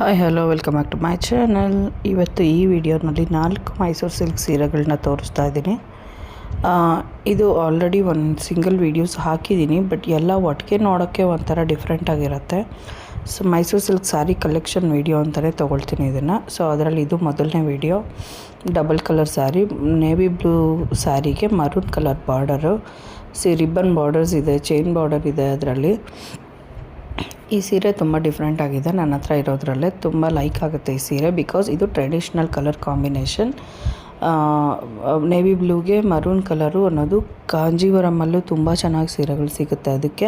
Hi hello welcome back to my channel ಇವತ್ತು ಈ ವಿಡಿಯೋನಲ್ಲಿ ನಾಲ್ಕು ಮೈಸೂರು ಸಿಲ್ಕ್ ಸೀರೆಗಳನ್ನ ತೋರಿಸ್ತಾ ಇದ್ದೀನಿ. ಇದು ಆಲ್ರೆಡಿ ಒಂದು ಸಿಂಗಲ್ ವೀಡಿಯೋಸ್ ಹಾಕಿದ್ದೀನಿ ಬಟ್ ಎಲ್ಲ ಒಟ್ಟಿಗೆ ನೋಡೋಕ್ಕೆ ಒಂಥರ ಡಿಫ್ರೆಂಟಾಗಿರುತ್ತೆ so Mysore silk sari collection video ಅಂತಲೇ ತೊಗೊಳ್ತೀನಿ ಇದನ್ನು. ಸೊ ಅದರಲ್ಲಿ ಇದು ಮೊದಲನೇ video double colour sari navy blue ಸ್ಯಾರಿಗೆ maroon colour border ಸಿ ರಿಬ್ಬನ್ ಬಾರ್ಡರ್ಸ್ ಇದೆ ಚೈನ್ ಬಾರ್ಡರ್ ಇದೆ ಅದರಲ್ಲಿ. ಈ ಸೀರೆ ತುಂಬ ಡಿಫ್ರೆಂಟ್ ಆಗಿದೆ. ನನ್ನ ಹತ್ರ ಇರೋದ್ರಲ್ಲೇ ತುಂಬ ಲೈಕ್ ಆಗುತ್ತೆ ಈ ಸೀರೆ ಬಿಕಾಸ್ ಇದು ಟ್ರೆಡಿಷ್ನಲ್ ಕಲರ್ ಕಾಂಬಿನೇಷನ್ ನೇವಿ ಬ್ಲೂಗೆ ಮರೂನ್ ಕಲರು ಅನ್ನೋದು ಕಾಂಜೀವರಮಲ್ಲೂ ತುಂಬ ಚೆನ್ನಾಗಿ ಸೀರೆಗಳು ಸಿಗುತ್ತೆ ಅದಕ್ಕೆ.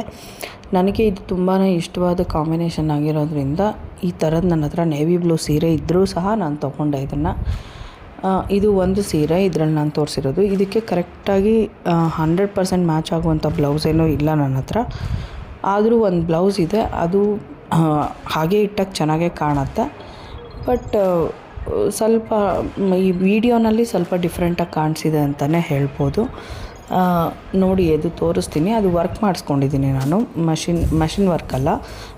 ನನಗೆ ಇದು ತುಂಬಾ ಇಷ್ಟವಾದ ಕಾಂಬಿನೇಷನ್ ಆಗಿರೋದ್ರಿಂದ ಈ ಥರದ ನನ್ನ ಹತ್ರ ನೇವಿ ಬ್ಲೂ ಸೀರೆ ಇದ್ದರೂ ಸಹ ನಾನು ತೊಗೊಂಡೆ ಇದನ್ನು. ಇದು ಒಂದು ಸೀರೆ, ಇದರಲ್ಲಿ ನಾನು ತೋರಿಸಿರೋದು. ಇದಕ್ಕೆ ಕರೆಕ್ಟಾಗಿ ಹಂಡ್ರೆಡ್ ಪರ್ಸೆಂಟ್ ಮ್ಯಾಚ್ ಆಗುವಂಥ ಬ್ಲೌಸ್ ಏನೂ ಇಲ್ಲ ನನ್ನ ಹತ್ರ. ಆದರೂ ಒಂದು ಬ್ಲೌಸ್ ಇದೆ, ಅದು ಹಾಗೆ ಇಟ್ಟಕ್ಕೆ ಚೆನ್ನಾಗೇ ಕಾಣುತ್ತೆ. ಬಟ್ ಸ್ವಲ್ಪ, ಈ ವಿಡಿಯೋನಲ್ಲಿ ಸ್ವಲ್ಪ ಡಿಫ್ರೆಂಟಾಗಿ ಕಾಣಿಸಿದೆ ಅಂತಲೇ ಹೇಳ್ಬೋದು. ನೋಡಿ ಅದು ತೋರಿಸ್ತೀನಿ. ಅದು ವರ್ಕ್ ಮಾಡಿಸ್ಕೊಂಡಿದ್ದೀನಿ ನಾನು. ಮಷಿನ್ ಮಷಿನ್ ವರ್ಕಲ್ಲ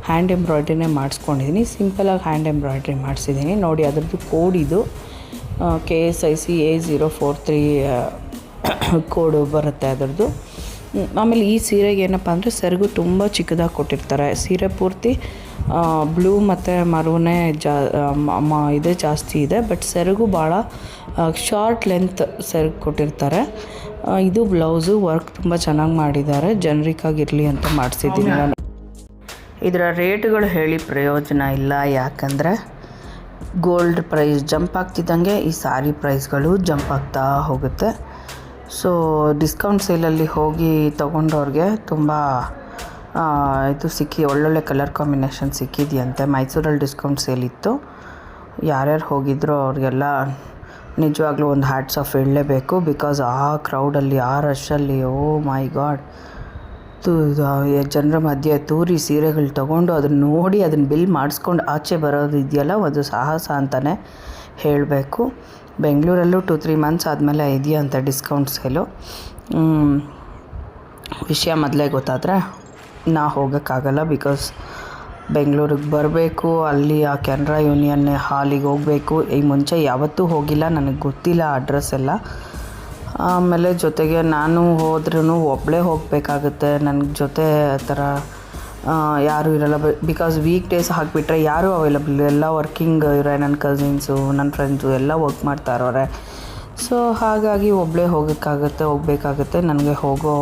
ಹ್ಯಾಂಡ್ ಎಂಬ್ರಾಯ್ಡ್ರಿನೇ ಮಾಡಿಸ್ಕೊಂಡಿದ್ದೀನಿ. ಸಿಂಪಲಾಗಿ ಹ್ಯಾಂಡ್ ಎಂಬ್ರಾಯ್ಡ್ರಿ ಮಾಡಿಸಿದ್ದೀನಿ. ನೋಡಿ, ಅದರದ್ದು ಕೋಡ್ ಇದು. K S I C A zero four three code ಬರುತ್ತೆ ಅದರದ್ದು. ಆಮೇಲೆ ಈ ಸೀರೆಗೆ ಏನಪ್ಪ ಅಂದರೆ ಸೆರಗು ತುಂಬ ಚಿಕ್ಕದಾಗಿ ಕೊಟ್ಟಿರ್ತಾರೆ. ಸೀರೆ ಪೂರ್ತಿ ಬ್ಲೂ ಮತ್ತು ಮರೂನೇ ಜಾ ಇದೆ ಜಾಸ್ತಿ ಇದೆ. ಬಟ್ ಸೆರಗು ಭಾಳ ಶಾರ್ಟ್ ಲೆಂತ್ ಸೆರಗು ಕೊಟ್ಟಿರ್ತಾರೆ. ಇದು ಬ್ಲೌಸು ವರ್ಕ್ ತುಂಬ ಚೆನ್ನಾಗಿ ಮಾಡಿದ್ದಾರೆ. ಜನರಿಕ್ ಆಗಿರಲಿ ಅಂತ ಮಾಡಿಸಿದ್ದೀನಿ ನಾನು. ಇದರ ರೇಟ್ಗಳು ಹೇಳಿ ಪ್ರಯೋಜನ ಇಲ್ಲ. ಯಾಕಂದರೆ ಗೋಲ್ಡ್ ಪ್ರೈಸ್ ಜಂಪ್ ಆಗ್ತಿದ್ದಂಗೆ ಈ ಸಾರಿ ಪ್ರೈಸ್ಗಳು ಜಂಪ್ ಆಗ್ತಾ ಹೋಗುತ್ತೆ. ಸೊ ಡಿಸ್ಕೌಂಟ್ ಸೇಲಲ್ಲಿ ಹೋಗಿ ತೊಗೊಂಡವ್ರಿಗೆ ತುಂಬ ಇದು ಸಿಕ್ಕಿ, ಒಳ್ಳೊಳ್ಳೆ ಕಲರ್ ಕಾಂಬಿನೇಷನ್ ಸಿಕ್ಕಿದೆಯಂತೆ. ಮೈಸೂರಲ್ಲಿ ಡಿಸ್ಕೌಂಟ್ ಸೇಲ್ ಇತ್ತು. ಯಾರ್ಯಾರು ಹೋಗಿದ್ರೋ ಅವ್ರಿಗೆಲ್ಲ ನಿಜವಾಗ್ಲೂ ಒಂದು ಹ್ಯಾಟ್ಸ್ ಆಫ್ ಹೇಳಲೇಬೇಕು. ಬಿಕಾಸ್ ಆ ಕ್ರೌಡಲ್ಲಿ ಆ ರಶಲ್ಲಿ ಓ ಮೈ ಗಾಡ್ ಜನರ ಮಧ್ಯೆ ತೂರಿ ಸೀರೆಗಳು ತೊಗೊಂಡು ಅದನ್ನು ನೋಡಿ ಅದನ್ನು ಬಿಲ್ ಮಾಡಿಸ್ಕೊಂಡು ಆಚೆ ಬರೋದು ಇದೆಯಲ್ಲ, ಒಂದು ಸಾಹಸ ಅಂತಲೇ ಹೇಳಬೇಕು. ಬೆಂಗಳೂರಲ್ಲೂ ಟು ತ್ರೀ ಮಂತ್ಸ್ ಆದಮೇಲೆ ಇದೆಯಾ ಅಂತ ಡಿಸ್ಕೌಂಟ್ ಸೇಲು ವಿಷಯ ಮೊದಲೇ ಗೊತ್ತಾದರೆ ನಾ ಹೋಗೋಕ್ಕಾಗಲ್ಲ ಬಿಕಾಸ್ ಬೆಂಗಳೂರಿಗೆ ಬರಬೇಕು, ಅಲ್ಲಿ ಆ ಕೆನರಾ ಯೂನಿಯನ್ ಹಾಲಿಗೆ ಹೋಗಬೇಕು. ಈ ಮುಂಚೆ ಯಾವತ್ತೂ ಹೋಗಿಲ್ಲ, ನನಗೆ ಗೊತ್ತಿಲ್ಲ ಅಡ್ರೆಸ್ ಎಲ್ಲ. ಆಮೇಲೆ ಜೊತೆಗೆ ನಾನು ಹೋದ್ರೂ ಒಬ್ಬಳೇ ಹೋಗಬೇಕಾಗುತ್ತೆ. ನನಗೆ ಜೊತೆ ಆ ಥರ ಯಾರೂ ಇರಲ್ಲ. ಬಿಕಾಸ್ ವೀಕ್ ಡೇಸ್ ಹಾಕಿಬಿಟ್ರೆ ಯಾರೂ ಅವೈಲಬಲ್ ಎಲ್ಲ ವರ್ಕಿಂಗ್ ಇರೋ ನನ್ನ ಕಸಿನ್ಸು ನನ್ನ ಫ್ರೆಂಡ್ಸು ಎಲ್ಲ ವರ್ಕ್ ಮಾಡ್ತಾ ಇರೋರೆ. ಸೊ ಹಾಗಾಗಿ ಒಬ್ಬಳೇ ಹೋಗೋಕ್ಕಾಗುತ್ತೆ, ಹೋಗಬೇಕಾಗುತ್ತೆ. ನನಗೆ ಹೋಗೋ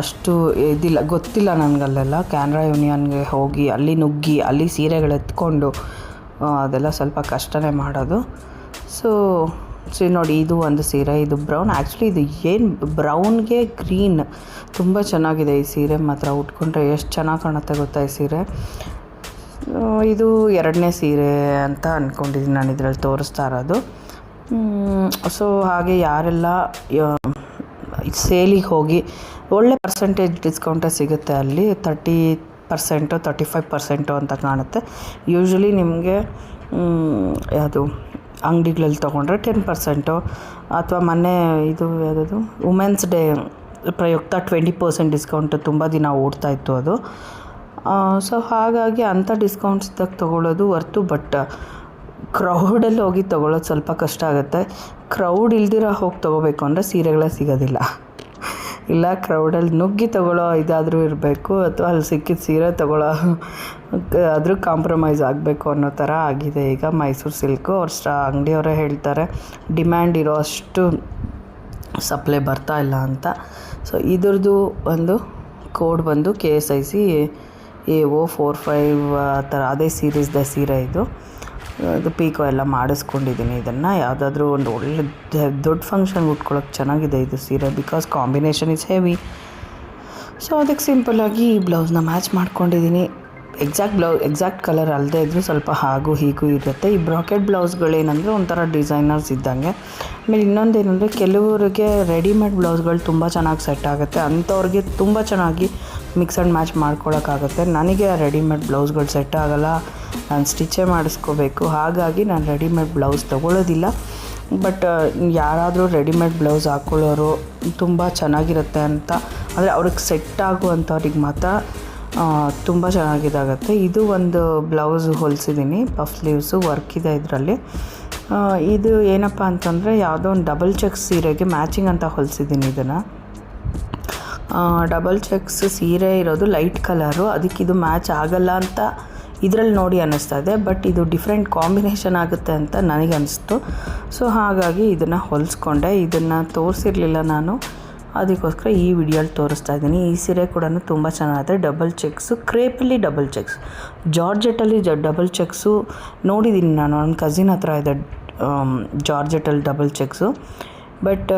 ಅಷ್ಟು ಇದಿಲ್ಲ. ಗೊತ್ತಿಲ್ಲ ನನಗಲ್ಲೆಲ್ಲ ಕ್ಯಾನ್ರಾ ಯೂನಿಯನ್ಗೆ ಹೋಗಿ, ಅಲ್ಲಿ ನುಗ್ಗಿ, ಅಲ್ಲಿ ಸೀರೆಗಳು ಎತ್ಕೊಂಡು ಅದೆಲ್ಲ ಸ್ವಲ್ಪ ಕಷ್ಟನೇ ಮಾಡೋದು. ಸೊ ಸೊ ನೋಡಿ, ಇದು ಒಂದು ಸೀರೆ, ಇದು ಬ್ರೌನ್ ಆ್ಯಕ್ಚುಲಿ ಇದು ಏನು ಬ್ರೌನ್ಗೆ ಗ್ರೀನ್ ತುಂಬ ಚೆನ್ನಾಗಿದೆ ಈ ಸೀರೆ ಮಾತ್ರ. ಉಟ್ಕೊಂಡ್ರೆ ಎಷ್ಟು ಚೆನ್ನಾಗಿ ಕಾಣುತ್ತೆ ಗೊತ್ತಾ ಈ ಸೀರೆ? ಇದು ಎರಡನೇ ಸೀರೆ ಅಂತ ಅಂದ್ಕೊಂಡಿದ್ದೀನಿ ನಾನು ಇದರಲ್ಲಿ ತೋರಿಸ್ತಾ ಇರೋದು. ಸೊ ಹಾಗೆ ಯಾರೆಲ್ಲ ಸೇಲಿಗೆ ಹೋಗಿ ಒಳ್ಳೆ ಪರ್ಸೆಂಟೇಜ್ ಡಿಸ್ಕೌಂಟೇ ಸಿಗುತ್ತೆ ಅಲ್ಲಿ thirty percent thirty five percent ಅಂತ ಕಾಣುತ್ತೆ. ಯೂಶ್ವಲಿ ನಿಮಗೆ ಯಾವುದು? ಅಂಗಡಿಗಳಲ್ಲಿ ತೊಗೊಂಡ್ರೆ ಟೆನ್ ಪರ್ಸೆಂಟು ಅಥವಾ ಮೊನ್ನೆ ಇದು ಯಾವುದದು? ವುಮೆನ್ಸ್ ಡೇ ಪ್ರಯುಕ್ತ ಟ್ವೆಂಟಿ ಪರ್ಸೆಂಟ್ ಡಿಸ್ಕೌಂಟ್ ತುಂಬ ದಿನ ಓಡ್ತಾ ಇತ್ತು ಅದು. ಸೊ ಹಾಗಾಗಿ ಅಂಥ ಡಿಸ್ಕೌಂಟ್ಸ್ ಇದ್ದಾಗ ತೊಗೊಳ್ಳೋದು ವರ್ತು ಬಟ್ ಕ್ರೌಡಲ್ಲಿ ಹೋಗಿ ತೊಗೊಳ್ಳೋದು ಸ್ವಲ್ಪ ಕಷ್ಟ ಆಗುತ್ತೆ. ಕ್ರೌಡ್ ಇಲ್ದಿರ ಹೋಗಿ ತೊಗೋಬೇಕು ಅಂದರೆ ಸೀರೆಗಳೇ ಸಿಗೋದಿಲ್ಲ. ಇಲ್ಲ, ಕ್ರೌಡಲ್ಲಿ ನುಗ್ಗಿ ತೊಗೊಳ್ಳೋ ಇದಾದರೂ ಇರಬೇಕು ಅಥವಾ ಅಲ್ಲಿ ಸಿಕ್ಕಿದ ಸೀರೆ ತೊಗೊಳ್ಳೋ ಆದರೂ ಕಾಂಪ್ರಮೈಸ್ ಆಗಬೇಕು ಅನ್ನೋ ಥರ ಆಗಿದೆ. ಈಗ ಮೈಸೂರು ಸಿಲ್ಕು ಅವ್ರ ಸ್ಟಾ ಅಂಗಡಿಯವರೇ ಹೇಳ್ತಾರೆ ಡಿಮ್ಯಾಂಡ್ ಇರೋ ಅಷ್ಟು ಸಪ್ಲೈ ಬರ್ತಾ ಇಲ್ಲ ಅಂತ. ಸೊ ಇದ್ರದ್ದು ಒಂದು ಕೋಡ್ ಬಂದು K S I C A O four five ಆ ಥರ ಅದೇ ಸೀರೀಸ್ದ ಸೀರೆ ಇದು. ಇದು ಪೀಕೋ ಎಲ್ಲ ಮಾಡಿಸ್ಕೊಂಡಿದ್ದೀನಿ ಇದನ್ನು. ಯಾವುದಾದ್ರೂ ಒಂದು ಒಳ್ಳೆ ದೊಡ್ಡ ಫಂಕ್ಷನ್ ಉಟ್ಕೊಳ್ಳೋಕೆ ಚೆನ್ನಾಗಿದೆ ಇದು ಸೀರೆ because combination is heavy so ಅದಕ್ಕೆ ಸಿಂಪಲ್ಲಾಗಿ ಈ ಬ್ಲೌಸ್ನ ಮ್ಯಾಚ್ ಮಾಡ್ಕೊಂಡಿದ್ದೀನಿ ಎಕ್ಸಾಕ್ಟ್ ಬ್ಲೌ ಎಕ್ಸಾಕ್ಟ್ ಕಲರ್ ಅಲ್ಲದೆ ಇದ್ದರೂ ಸ್ವಲ್ಪ ಹಾಗೂ ಹೀಗೂ ಇರುತ್ತೆ. ಈ ಬ್ರಾಕೆಟ್ ಬ್ಲೌಸ್ಗಳೇನೆಂದರೆ ಒಂಥರ ಡಿಸೈನರ್ಸ್ ಇದ್ದಂಗೆ. ಆಮೇಲೆ ಇನ್ನೊಂದೇನೆಂದರೆ ಕೆಲವರಿಗೆ ರೆಡಿಮೇಡ್ ಬ್ಲೌಸ್ಗಳು ತುಂಬ ಚೆನ್ನಾಗಿ ಸೆಟ್ ಆಗುತ್ತೆ. ಅಂಥವ್ರಿಗೆ ತುಂಬ ಚೆನ್ನಾಗಿ ಮಿಕ್ಸ್ ಆ್ಯಂಡ್ ಮ್ಯಾಚ್ ಮಾಡ್ಕೊಳ್ಳೋಕ್ಕಾಗುತ್ತೆ ನನಗೆ ರೆಡಿಮೇಡ್ ಬ್ಲೌಸ್ಗಳು ಸೆಟ್ ಆಗಲ್ಲ. ನಾನು ಸ್ಟಿಚ್ಚೇ ಮಾಡಿಸ್ಕೋಬೇಕು. ಹಾಗಾಗಿ ನಾನು ರೆಡಿಮೇಡ್ ಬ್ಲೌಸ್ ತೊಗೊಳ್ಳೋದಿಲ್ಲ ಬಟ್ ಯಾರಾದರೂ ರೆಡಿಮೇಡ್ ಬ್ಲೌಸ್ ಹಾಕ್ಕೊಳ್ಳೋರು ತುಂಬ ಚೆನ್ನಾಗಿರುತ್ತೆ ಅಂತ. ಅಂದರೆ ಅವ್ರಿಗೆ ಸೆಟ್ ಆಗುವಂಥವ್ರಿಗೆ ಮಾತ್ರ ತುಂಬ ಚೆನ್ನಾಗಿದಾಗುತ್ತೆ. ಇದು ಒಂದು ಬ್ಲೌಸ್ ಹೊಲಿಸಿದ್ದೀನಿ ಪಫ್ ಸ್ಲೀವ್ಸು ವರ್ಕ್ ಇದೆ ಇದರಲ್ಲಿ. ಇದು ಏನಪ್ಪ ಅಂತಂದರೆ ಯಾವುದೋ ಒಂದು ಡಬಲ್ ಚೆಕ್ ಸೀರೆಗೆ ಮ್ಯಾಚಿಂಗ್ ಅಂತ ಹೊಲಿಸಿದ್ದೀನಿ ಇದನ್ನು. ಡಬಲ್ ಚೆಕ್ಸ್ ಸೀರೆ ಇರೋದು ಲೈಟ್ ಕಲರು. ಅದಕ್ಕೆ ಇದು ಮ್ಯಾಚ್ ಆಗಲ್ಲ ಅಂತ ಇದರಲ್ಲಿ ನೋಡಿ ಅನ್ನಿಸ್ತಾ ಇದೆ. ಬಟ್ ಇದು ಡಿಫ್ರೆಂಟ್ ಕಾಂಬಿನೇಷನ್ ಆಗುತ್ತೆ ಅಂತ ನನಗೆ ಅನಿಸ್ತು ಸೊ ಹಾಗಾಗಿ ಇದನ್ನು ಹೊಲಿಸ್ಕೊಂಡೆ. ಇದನ್ನು ತೋರಿಸಿರಲಿಲ್ಲ ನಾನು. ಅದಕ್ಕೋಸ್ಕರ ಈ ವಿಡಿಯೋಲಿ ತೋರಿಸ್ತಾ ಇದ್ದೀನಿ. ಈ ಸೀರೆ ಕೂಡ ತುಂಬ ಚೆನ್ನಾಗಿದೆ ಡಬಲ್ ಚೆಕ್ಸು ಕ್ರೇಪಲ್ಲಿ ಡಬಲ್ ಚೆಕ್ಸ್ ಜಾರ್ಜೆಟಲ್ಲಿ ಜ ಡಬಲ್ ಚೆಕ್ಸು ನೋಡಿದ್ದೀನಿ ನಾನು. ನನ್ನ ಕಸಿನ್ ಹತ್ರ ಇದೆ ಜಾರ್ಜೆಟಲ್ಲಿ ಡಬಲ್ ಚೆಕ್ಸು ಬಟ್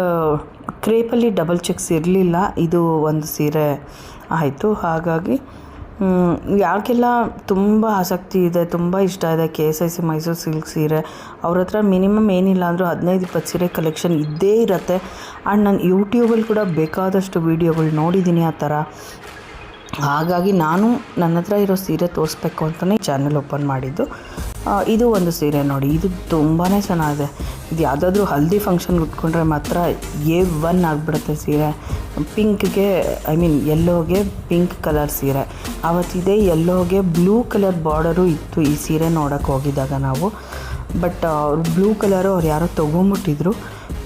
ಕ್ರೇಪಲ್ಲಿ ಡಬಲ್ ಚೆಕ್ಸ್ ಇರಲಿಲ್ಲ. ಇದು ಒಂದು ಸೀರೆ ಆಯಿತು. ಹಾಗಾಗಿ ಯಾಕೆಲ್ಲ ತುಂಬ ಆಸಕ್ತಿ ಇದೆ, ತುಂಬ ಇಷ್ಟ ಇದೆ K S I C Mysore silk ಸೀರೆ, ಅವ್ರ ಹತ್ರ ಮಿನಿಮಮ್ ಏನಿಲ್ಲ ಅಂದರೂ ಹದಿನೈದು, ಇಪ್ಪತ್ತು ಸೀರೆ ಕಲೆಕ್ಷನ್ ಇದ್ದೇ ಇರುತ್ತೆ. ಆ್ಯಂಡ್ ನಾನು ಯೂಟ್ಯೂಬಲ್ಲಿ ಕೂಡ ಬೇಕಾದಷ್ಟು ವೀಡಿಯೋಗಳು ನೋಡಿದ್ದೀನಿ ಆ ಥರ. ಹಾಗಾಗಿ ನಾನು ನನ್ನ ಹತ್ರ ಇರೋ ಸೀರೆ ತೋರಿಸ್ಬೇಕು ಅಂತಲೇ ಚಾನಲ್ ಓಪನ್ ಮಾಡಿದ್ದು. ಇದು ಒಂದು ಸೀರೆ ನೋಡಿ, ಇದು ತುಂಬಾ ಚೆನ್ನಾಗಿದೆ. ಇದು ಯಾವುದಾದ್ರೂ ಹಲ್ದಿ ಫಂಕ್ಷನ್ಗೆ ಉಟ್ಕೊಂಡ್ರೆ ಮಾತ್ರ ಎ ಒನ್ ಆಗಿಬಿಡುತ್ತೆ ಸೀರೆ. ಪಿಂಕ್ಗೆ ಐ ಮೀನ್ ಯೆಲ್ಲೋಗೆ ಪಿಂಕ್ ಕಲರ್ ಸೀರೆ. ಆವತ್ತಿದೆ ಯೆಲ್ಲೋಗೆ ಬ್ಲೂ ಕಲರ್ ಬಾರ್ಡರು ಇತ್ತು ಈ ಸೀರೆ ನೋಡೋಕ್ಕೆ ಹೋಗಿದ್ದಾಗ ನಾವು. ಬಟ್ ಅವ್ರು ಬ್ಲೂ ಕಲರು ಅವ್ರು ಯಾರೋ ತೊಗೊಂಬಿಟ್ಟಿದ್ರು.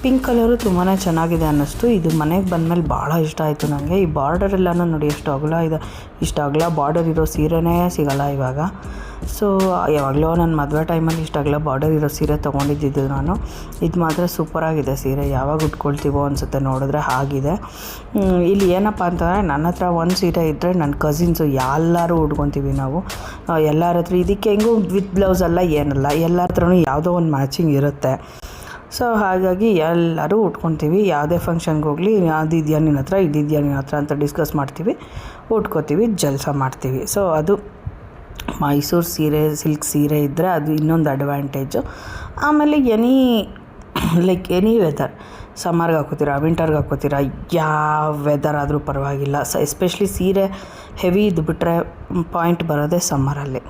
ಪಿಂಕ್ ಕಲರು ತುಂಬಾ ಚೆನ್ನಾಗಿದೆ ಅನ್ನಿಸ್ತು. ಇದು ಮನೆಗೆ ಬಂದಮೇಲೆ ಭಾಳ ಇಷ್ಟ ಆಯಿತು ನನಗೆ ಈ ಬಾರ್ಡರ್ ಎಲ್ಲನೂ ನೋಡಿ ಎಷ್ಟು ಅಗಲ ಇದೆ. ಇಷ್ಟು ಅಗಲ ಬಾರ್ಡರ್ ಇರೋ ಸೀರೆನೇ ಸಿಗಲ್ಲ ಇವಾಗ. ಸೊ ಯಾವಾಗಲೂ ನನ್ನ ಮದುವೆ ಟೈಮಲ್ಲಿ ಇಷ್ಟ ಅಗಲ ಬಾರ್ಡರ್ ಇರೋ ಸೀರೆ ತೊಗೊಂಡಿದ್ದಿದ್ದು ನಾನು. ಇದು ಮಾತ್ರ ಸೂಪರಾಗಿದೆ ಸೀರೆ. ಯಾವಾಗ ಉಟ್ಕೊಳ್ತೀವೋ ಅನಿಸುತ್ತೆ ನೋಡಿದ್ರೆ ಆಗಿದೆ ಇಲ್ಲಿ ಏನಪ್ಪ ಅಂತಂದರೆ ನನ್ನ ಹತ್ರ ಒಂದು ಸೀರೆ ಇದ್ದರೆ ನನ್ನ ಕಸಿನ್ಸು ಎಲ್ಲರೂ ಉಟ್ಕೊತೀವಿ ನಾವು. ಎಲ್ಲರ ಹತ್ರ ಇದಕ್ಕೆ ಹೆಂಗೂ ವಿತ್ ಬ್ಲೌಸ್ ಅಲ್ಲ ಏನಲ್ಲ. ಎಲ್ಲರ ಹತ್ರನೂ ಯಾವುದೋ ಒಂದು ಮ್ಯಾಚಿಂಗ್ ಇರುತ್ತೆ. ಸೊ ಹಾಗಾಗಿ ಎಲ್ಲರೂ ಉಟ್ಕೊತೀವಿ. ಯಾವುದೇ ಫಂಕ್ಷನ್ಗೆ ಹೋಗಲಿ ಅದಿದೆಯಾ ನಿನ್ನ ಹತ್ರ ಇದಿದೆಯಾ ನಿನ್ನ ಹತ್ರ ಅಂತ ಡಿಸ್ಕಸ್ ಮಾಡ್ತೀವಿ. ಉಟ್ಕೋತೀವಿ, ಜಲ್ಸ ಮಾಡ್ತೀವಿ. ಸೊ ಅದು ಮೈಸೂರು ಸೀರೆ ಸಿಲ್ಕ್ ಸೀರೆ ಇದ್ದರೆ ಅದು ಇನ್ನೊಂದು ಅಡ್ವಾಂಟೇಜು ಆಮೇಲೆ ಎನಿ ಲೈಕ್ ಎನಿ ವೆದರ್ ಸಮ್ಮರ್ಗೆ ಹಾಕೋತೀರಾ ವಿಂಟರ್ಗೆ ಹಾಕೋತೀರಾ ಯಾವ ವೆದರ್ ಆದರೂ ಪರವಾಗಿಲ್ಲ. ಸ ಎಸ್ಪೆಷಲಿ ಸೀರೆ ಹೆವಿ ಇದ್ದು ಬಿಟ್ಟರೆ ಪಾಯಿಂಟ್ ಬರೋದೇ ಸಮ್ಮರಲ್ಲಿ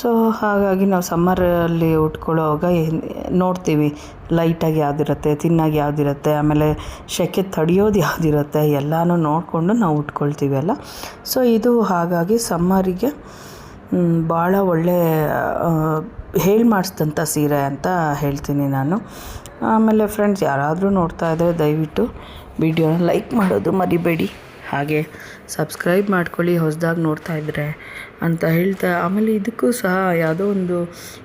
ಸೊ ಹಾಗಾಗಿ ನಾವು ಸಮ್ಮರಲ್ಲಿ ಉಟ್ಕೊಳ್ಳೋವಾಗ ನೋಡ್ತೀವಿ. ಲೈಟಾಗಿ ಯಾವುದಿರುತ್ತೆ ತಿನ್ನಾಗಿ ಯಾವುದಿರುತ್ತೆ, ಆಮೇಲೆ ಸೆಕೆ ತಡೆಯೋದು ಯಾವುದಿರುತ್ತೆ, ಎಲ್ಲನೂ ನೋಡಿಕೊಂಡು ನಾವು ಉಟ್ಕೊಳ್ತೀವಿ ಅಲ್ಲ. ಸೊ ಇದು ಹಾಗಾಗಿ ಸಮ್ಮರಿಗೆ ಭಾಳ ಒಳ್ಳೆ ಹೇಳಿ ಮಾಡಿಸಿದಂಥ ಸೀರೆ ಅಂತ ಹೇಳ್ತೀನಿ ನಾನು. ಆಮೇಲೆ ಫ್ರೆಂಡ್ಸ್ ಯಾರಾದರೂ ನೋಡ್ತಾ ಇದ್ದರೆ ದಯವಿಟ್ಟು ವಿಡಿಯೋನ ಲೈಕ್ ಮಾಡೋದು ಮರಿಬೇಡಿ. ಹಾಗೆ ಸಬ್ಸ್ಕ್ರೈಬ್ ಮಾಡ್ಕೊಳ್ಳಿ. ಹೊಸದಾಗಿ ನೋಡ್ತಾ ಇದ್ದರೆ ಅಂತ ಹೇಳ್ತಾ, ಆಮೇಲೆ ಇದಕ್ಕೂ ಸಹ ಯಾವುದೋ ಒಂದು,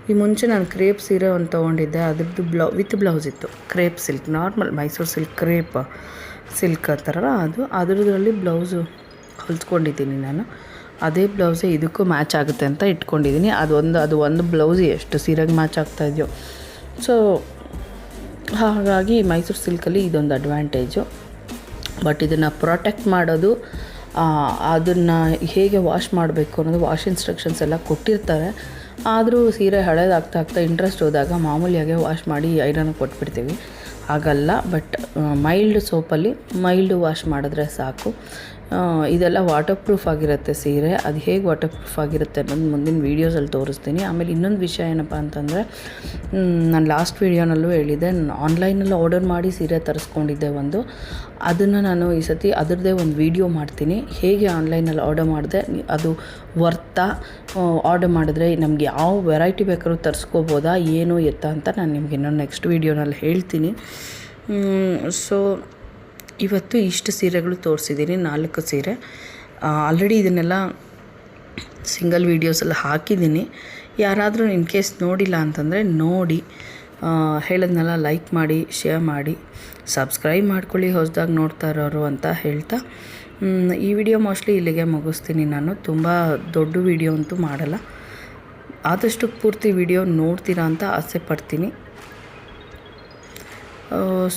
ಈ ಮುಂಚೆ ನಾನು ಕ್ರೇಪ್ ಸೀರೆ ಒಂದು ತೊಗೊಂಡಿದ್ದೆ, ಅದ್ರದ್ದು ಬ್ಲೌ, ವಿತ್ ಬ್ಲೌಸ್ ಇತ್ತು, crepe silk, normal Mysore silk, crepe silk ಥರ, ಅದು, ಅದರದ್ರಲ್ಲಿ ಬ್ಲೌಸು ಹೊಲ್ಸ್ಕೊಂಡಿದ್ದೀನಿ ನಾನು, ಅದೇ ಬ್ಲೌಸೇ ಇದಕ್ಕೂ ಮ್ಯಾಚ್ ಆಗುತ್ತೆ ಅಂತ ಇಟ್ಕೊಂಡಿದ್ದೀನಿ, ಅದು ಒಂದು ಅದು ಒಂದು ಬ್ಲೌಸ್ ಎಷ್ಟು ಸೀರೆಗೆ ಮ್ಯಾಚ್ ಆಗ್ತಾಯಿದೆಯೋ ಸೊ ಹಾಗಾಗಿ ಮೈಸೂರು ಸಿಲ್ಕಲ್ಲಿ ಇದೊಂದು ಅಡ್ವಾಂಟೇಜು ಬಟ್ ಇದನ್ನು ಪ್ರೊಟೆಕ್ಟ್ ಮಾಡೋದು ಅದನ್ನು ಹೇಗೆ ವಾಶ್ ಮಾಡಬೇಕು ಅನ್ನೋದು ವಾಶ್ ಇನ್ಸ್ಟ್ರಕ್ಷನ್ಸ್ ಎಲ್ಲ ಕೊಟ್ಟಿರ್ತಾರೆ. ಆದರೂ ಸೀರೆ ಹಳೇದಾಗ್ತಾ ಆಗ್ತಾ ಇಂಟ್ರೆಸ್ಟ್ ಹೋದಾಗ ಮಾಮೂಲಿಯಾಗೆ ವಾಶ್ ಮಾಡಿ ಐರನ್ ಕೊಟ್ಬಿಡ್ತೀವಿ. ಹಾಗಲ್ಲ ಬಟ್ ಮೈಲ್ಡ್ ಸೋಪಲ್ಲಿ ಮೈಲ್ಡ್ ವಾಶ್ ಮಾಡಿದ್ರೆ ಸಾಕು. ಇದೆಲ್ಲ ವಾಟರ್ ಪ್ರೂಫ್ ಆಗಿರುತ್ತೆ ಸೀರೆ. ಅದು ಹೇಗೆ ವಾಟರ್ ಪ್ರೂಫ್ ಆಗಿರುತ್ತೆ ಅನ್ನೋದು ಮುಂದಿನ ವೀಡಿಯೋಸಲ್ಲಿ ತೋರಿಸ್ತೀನಿ. ಆಮೇಲೆ ಇನ್ನೊಂದು ವಿಷಯ ಏನಪ್ಪ ಅಂತಂದರೆ ನಾನು ಲಾಸ್ಟ್ ವೀಡಿಯೋನಲ್ಲೂ ಹೇಳಿದ್ದೆ ಆನ್ಲೈನಲ್ಲಿ ಆರ್ಡರ್ ಮಾಡಿ ಸೀರೆ ತರಿಸ್ಕೊಂಡಿದ್ದೆ ಒಂದು. ಅದನ್ನು ನಾನು ಈ ಸತಿ ಅದರದ್ದೇ ಒಂದು ವೀಡಿಯೋ ಮಾಡ್ತೀನಿ. ಹೇಗೆ ಆನ್ಲೈನಲ್ಲಿ ಆರ್ಡರ್ ಮಾಡಿದೆ, ಅದು ವರ್ತಾ ಆರ್ಡರ್ ಮಾಡಿದ್ರೆ ನಮಗೆ ಯಾವ ವೆರೈಟಿ ಬೇಕಾದ್ರೂ ತರಿಸ್ಕೋಬೋದಾ, ಏನು ಎತ್ತ ಅಂತ ನಾನು ನಿಮಗೆ ಇನ್ನೊಂದು ನೆಕ್ಸ್ಟ್ ವೀಡಿಯೋನಲ್ಲಿ ಹೇಳ್ತೀನಿ. ಸೊ ಇವತ್ತು ಇಷ್ಟು ಸೀರೆಗಳು ತೋರಿಸಿದ್ದೀನಿ, ನಾಲ್ಕು ಸೀರೆ. ಆಲ್ರೆಡಿ ಇದನ್ನೆಲ್ಲ ಸಿಂಗಲ್ ವೀಡಿಯೋಸೆಲ್ಲ ಹಾಕಿದ್ದೀನಿ. ಯಾರಾದರೂ ಇನ್ ಕೇಸ್ ನೋಡಿಲ್ಲ ಅಂತಂದರೆ ನೋಡಿ ಹೇಳೋದನ್ನೆಲ್ಲ ಲೈಕ್ ಮಾಡಿ ಶೇರ್ ಮಾಡಿ ಸಬ್ಸ್ಕ್ರೈಬ್ ಮಾಡ್ಕೊಳ್ಳಿ ಹೊಸದಾಗಿ ನೋಡ್ತಾ ಇರೋರು ಅಂತ ಹೇಳ್ತಾ. ಈ ವಿಡಿಯೋ ಮೋಸ್ಟ್ಲಿ ಇಲ್ಲಿಗೆ ಮುಗಿಸ್ತೀನಿ ನಾನು. ತುಂಬ ದೊಡ್ಡ ವಿಡಿಯೋ ಅಂತೂ ಮಾಡಲ್ಲ. ಆದಷ್ಟು ಪೂರ್ತಿ ವಿಡಿಯೋ ನೋಡ್ತೀರಾ ಅಂತ ಆಸೆ ಪಡ್ತೀನಿ.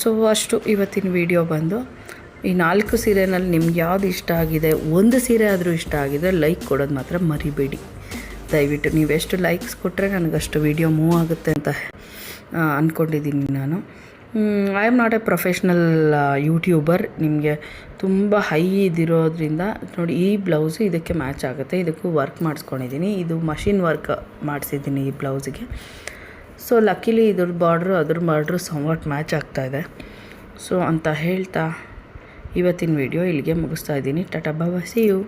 ಸೊ ಅಷ್ಟು ಇವತ್ತಿನ ವಿಡಿಯೋ ಬಂದು, ಈ ನಾಲ್ಕು ಸೀರೆನಲ್ಲಿ ನಿಮ್ಗೆ ಯಾವುದು ಇಷ್ಟ ಆಗಿದೆ, ಒಂದು ಸೀರೆ ಆದರೂ ಇಷ್ಟ ಆಗಿದೆ ಲೈಕ್ ಕೊಡೋದು ಮಾತ್ರ ಮರಿಬೇಡಿ. ದಯವಿಟ್ಟು ನೀವೆಷ್ಟು ಲೈಕ್ಸ್ ಕೊಟ್ಟರೆ ನನಗಷ್ಟು ವಿಡಿಯೋ ಮೂವ್ ಆಗುತ್ತೆ ಅಂತ ಅಂದ್ಕೊಂಡಿದ್ದೀನಿ ನಾನು. I am not a professional YouTuber ನಿಮಗೆ ತುಂಬ ಹೈ ಇದಿರೋದ್ರಿಂದ, ನೋಡಿ, ಈ ಬ್ಲೌಸು ಇದಕ್ಕೆ ಮ್ಯಾಚ್ ಆಗುತ್ತೆ. ಇದಕ್ಕೂ ವರ್ಕ್ ಮಾಡಿಸ್ಕೊಂಡಿದ್ದೀನಿ. ಇದು ಮಷಿನ್ ವರ್ಕ್ ಮಾಡಿಸಿದ್ದೀನಿ ಈ ಬ್ಲೌಸಿಗೆ ಸೊ ಲಕ್ಕಿಲಿ ಇದ್ರ ಬಾರ್ಡ್ರು ಅದ್ರ ಬಾರ್ಡ್ರು ಸಂವಾಟ್ ಮ್ಯಾಚ್ ಆಗ್ತಾಯಿದೆ ಸೊ ಅಂತ ಹೇಳ್ತಾ ಇವತ್ತಿನ ವಿಡಿಯೋ ಇಲ್ಲಿಗೆ ಮುಗಿಸ್ತಾ ಇದ್ದೀನಿ. ಟಾಟಾ ಬಾಬಾ ಸಿ ಯು